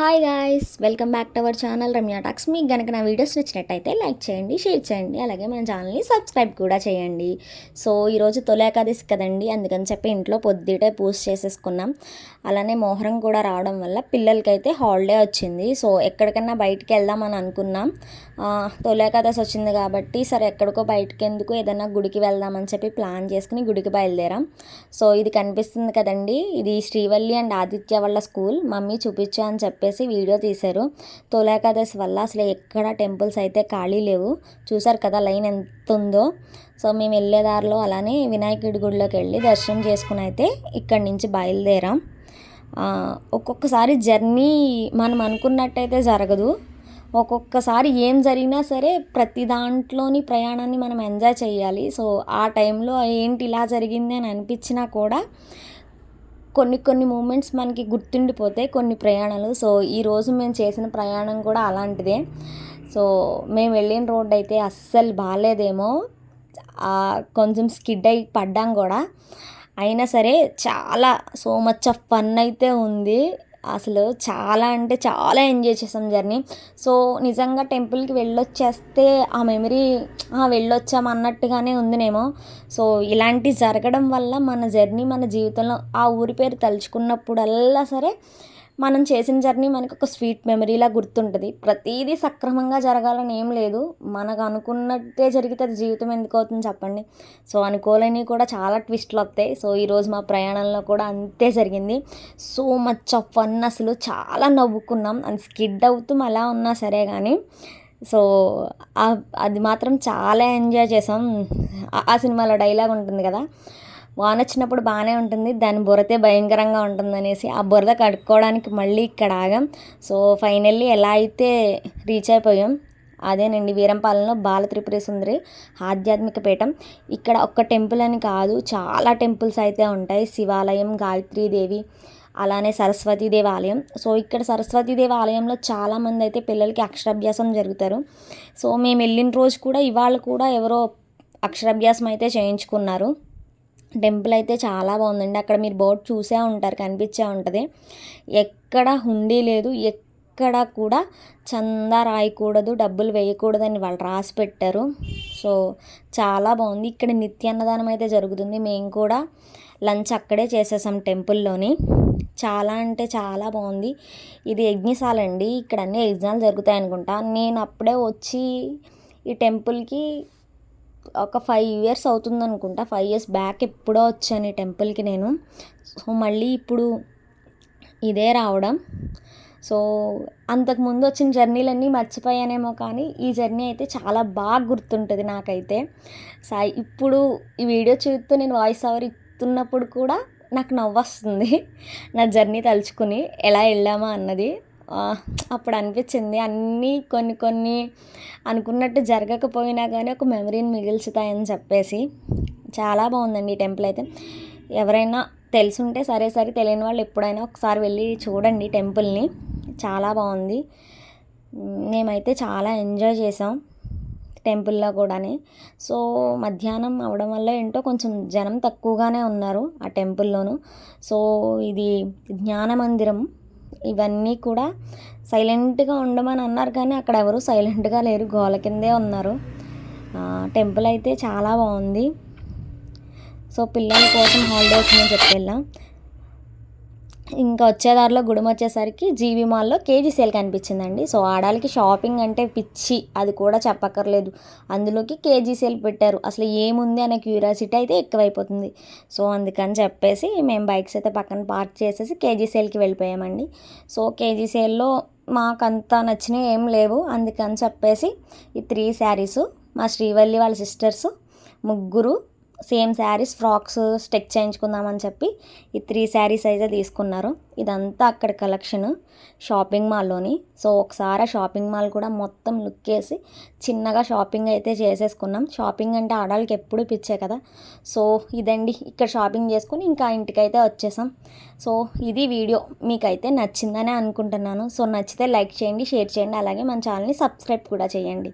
Hi guys welcome back to our channel Ramya talks మీకు కనుక నా వీడియోస్ నచ్చినట్టయితే లైక్ చేయండి షేర్ చేయండి అలాగే మన ఛానల్ని సబ్స్క్రైబ్ కూడా చేయండి. సో ఈరోజు తొలేకాదశి కదండి అందుకని చెప్పి ఇంట్లో పొద్దుటే పూజ చేసేసుకున్నాం. అలానే మోహరం కూడా రావడం వల్ల పిల్లలకైతే హాలిడే వచ్చింది. సో ఎక్కడికైనా బయటికి వెళ్దామని అనుకున్నాం. తొలేకాదశి తొలి వచ్చింది కాబట్టి సరే ఎక్కడికో బయటికి ఎందుకు ఏదైనా గుడికి వెళ్దామని చెప్పి ప్లాన్ చేసుకుని గుడికి బయలుదేరాం. సో ఇది కనిపిస్తుంది కదండి ఇది శ్రీవల్లి అండ్ ఆదిత్య వాళ్ళ స్కూల్ మమ్మీ చూపించా అని చెప్పేసి వీడియో తీశారు. తొలేకాదశి వల్ల అసలు ఎక్కడ టెంపుల్స్ అయితే ఖాళీ లేవు. చూసారు కదా లైన్ ఎంత ఉందో సో మేము వెళ్ళే దారిలో అలానే వినాయకుడి గుడిలోకి వెళ్ళి దర్శనం చేసుకుని అయితే ఇక్కడి నుంచి బయలుదేరాం. ఒక్కొక్కసారి జర్నీ మనం అనుకున్నట్టయితే జరగదు. ఒక్కొక్కసారి ఏం జరిగినా సరే ప్రతి దాంట్లోని ప్రయాణాన్ని మనం ఎంజాయ్ చేయాలి. సో ఆ టైంలో ఏంటి ఇలా జరిగింది అని అనిపించినా కూడా కొన్ని కొన్ని మూమెంట్స్ మనకి గుర్తుండిపోతాయి కొన్ని ప్రయాణాలు. సో ఈరోజు మేము చేసిన ప్రయాణం కూడా అలాంటిదే. సో మేము వెళ్ళిన రోడ్ అయితే అస్సలు బాగాలేదేమో. కొంచెం స్కిడ్ అయి పడ్డాం కూడా. అయినా సరే చాలా సో మచ్ ఆఫ్ ఫన్ అయితే ఉంది. అసలు చాలా అంటే చాలా ఎంజాయ్ చేసాం జర్నీ. సో నిజంగా టెంపుల్కి వెళ్ళొచ్చేస్తే ఆ మెమరీ వెళ్ళొచ్చాం అన్నట్టుగానే ఉందినేమో. సో ఇలాంటి జరగడం వల్ల మన జర్నీ మన జీవితంలో ఆ ఊరి పేరు తలుచుకున్నప్పుడల్లా సరే మనం చేసిన జర్నీ మనకు ఒక స్వీట్ మెమరీలా గుర్తుంటుంది. ప్రతిదీ సక్రమంగా జరగాలని ఏం లేదు. మనకు అనుకున్నట్టే జరిగితే అది జీవితం ఎందుకు అవుతుంది చెప్పండి. సో అనుకోలేని కూడా చాలా ట్విస్ట్లు వస్తాయి సో ఈరోజు మా ప్రయాణంలో కూడా అంతే జరిగింది. సో మచ్ ఆఫ్ ఫన్ అసలు. చాలా నవ్వుకున్నాం. అండ్ స్కిడ్ అవుతూ అలా ఉన్నా సరే కానీ సో అది మాత్రం చాలా ఎంజాయ్ చేసాం. ఆ- ఆ సినిమాలో డైలాగ్ ఉంటుంది కదా? వాన వచ్చినప్పుడు బాగానే ఉంటుంది. దాని బురతే భయంకరంగా ఉంటుంది అనేసి ఆ బురద కడుక్కోవడానికి మళ్ళీ ఇక్కడ ఆగాం. సో ఫైనల్లీ ఎలా అయితే రీచ్ అయిపోయాం అదేనండి వీరంపాలెంలో బాల త్రిపుర సుందరి ఆధ్యాత్మిక పీఠం. ఇక్కడ ఒక్క టెంపుల్ అని కాదు చాలా టెంపుల్స్ అయితే ఉంటాయి. శివాలయం గాయత్రీదేవి అలానే సరస్వతీదేవి ఆలయం. సో ఇక్కడ సరస్వతీదేవి ఆలయంలో చాలామంది అయితే పిల్లలకి అక్షరాభ్యాసం జరుగుతారు. సో మేము వెళ్ళిన రోజు కూడా ఇవాళ కూడా ఎవరో అక్షరాభ్యాసం అయితే చేయించుకున్నారు. టెంపుల్ అయితే చాలా బాగుందండి. అక్కడ మీరు బోర్డు చూసే ఉంటారు కనిపించే ఉంటుంది. ఎక్కడ హుండీ లేదు ఎక్కడ కూడా చందా రాయకూడదు డబ్బులు వేయకూడదని వాళ్ళు రాసి పెట్టారు. సో చాలా బాగుంది. ఇక్కడ నిత్య అన్నదానం అయితే జరుగుతుంది. మేము కూడా లంచ్ అక్కడే చేసేసాం టెంపుల్లోని. చాలా అంటే చాలా బాగుంది. ఇది యజ్ఞశాల అండి. ఇక్కడ అన్ని యజ్ఞాలు జరుగుతాయి అనుకుంటా. నేను అప్పుడే వచ్చి ఈ టెంపుల్కి ఒక ఫైవ్ ఇయర్స్ అవుతుంది అనుకుంటా ఫైవ్ ఇయర్స్ బ్యాక్ ఎప్పుడో వచ్చాను ఈ టెంపుల్కి నేను. సో మళ్ళీ ఇప్పుడు ఇదే రావడం. సో అంతకుముందు వచ్చిన జర్నీలన్నీ మర్చిపోయానేమో కానీ ఈ జర్నీ అయితే చాలా బాగా గుర్తుంటుంది నాకైతే. సాయి ఇప్పుడు ఈ వీడియో చూస్తూ నేను వాయిస్ ఓవర్ ఇస్తున్నప్పుడు కూడా నాకు నవ్వొస్తుంది. నా జర్నీ తలుచుకుని ఎలా వెళ్ళామా అన్నది. అప్పుడు అనిపించింది. అన్నీ కొన్ని కొన్ని అనుకున్నట్టు జరగకపోయినా కానీ ఒక మెమరీని మిగుల్చుతాయని చెప్పేసి చాలా బాగుందండి ఈ టెంపుల్ అయితే. ఎవరైనా తెలుసుంటే సరే సరే తెలియని వాళ్ళు ఎప్పుడైనా ఒకసారి వెళ్ళి చూడండి టెంపుల్ని. చాలా బాగుంది. మేమైతే చాలా ఎంజాయ్ చేసాం టెంపుల్లో కూడానే. సో మధ్యాహ్నం అవడం వల్ల ఏంటో కొంచెం జనం తక్కువగానే ఉన్నారు ఆ టెంపుల్లోను. సో ఇది జ్ఞాన మందిరం ఇవన్నీ కూడా సైలెంట్గా ఉండమని అన్నారు కానీ అక్కడ ఎవరు సైలెంట్గా లేరు. గోల కిందే ఉన్నారు. టెంపుల్ అయితే చాలా బాగుంది. సో పిల్లల కోసం హాలిడే వచ్చిందని చెప్పి వెళ్ళాం ఇంకా వచ్చేదారిలో గుడి వచ్చేసరికి జీవి మాల్లో కేజీ సేల్ కనిపించిందండి. సో ఆడాలకి షాపింగ్ అంటే పిచ్చి అది కూడా చెప్పక్కర్లేదు. అందులోకి కేజీ సేల్ పెట్టారు. అసలు ఏముంది అనే క్యూరియాసిటీ అయితే ఎక్కువైపోతుంది. సో అందుకని చెప్పేసి మేము బైక్స్ అయితే పక్కన పార్క్ చేసేసి కేజీ సేల్కి వెళ్ళిపోయామండి. సో కేజీ సేల్లో మాకంత నచ్చినవి ఏం లేవు. అందుకని చెప్పేసి ఈ త్రీ శారీస్ మా శ్రీవల్లి వాళ్ళ సిస్టర్స్ ముగ్గురు సేమ్ శారీస్ ఫ్రాక్స్ స్టిక్ చేయించుకుందామని చెప్పి ఈ త్రీ శారీస్ అయితే తీసుకున్నారు. ఇదంతా అక్కడ కలెక్షన్ షాపింగ్ మాల్లోని. సో ఒకసారి ఆ షాపింగ్ మాల్ కూడా మొత్తం లుక్ వేసి చిన్నగా షాపింగ్ అయితే చేసేసుకున్నాం. షాపింగ్ అంటే ఆడవాళ్ళకి ఎప్పుడు పిచ్చే కదా. సో ఇదండి. ఇక్కడ షాపింగ్ చేసుకుని ఇంకా ఇంటికైతే వచ్చేసాం. సో ఇది వీడియో. మీకైతే నచ్చిందనే అనుకుంటున్నాను. సో నచ్చితే లైక్ చేయండి షేర్ చేయండి. అలాగే మన ఛానల్ని సబ్స్క్రైబ్ కూడా చేయండి.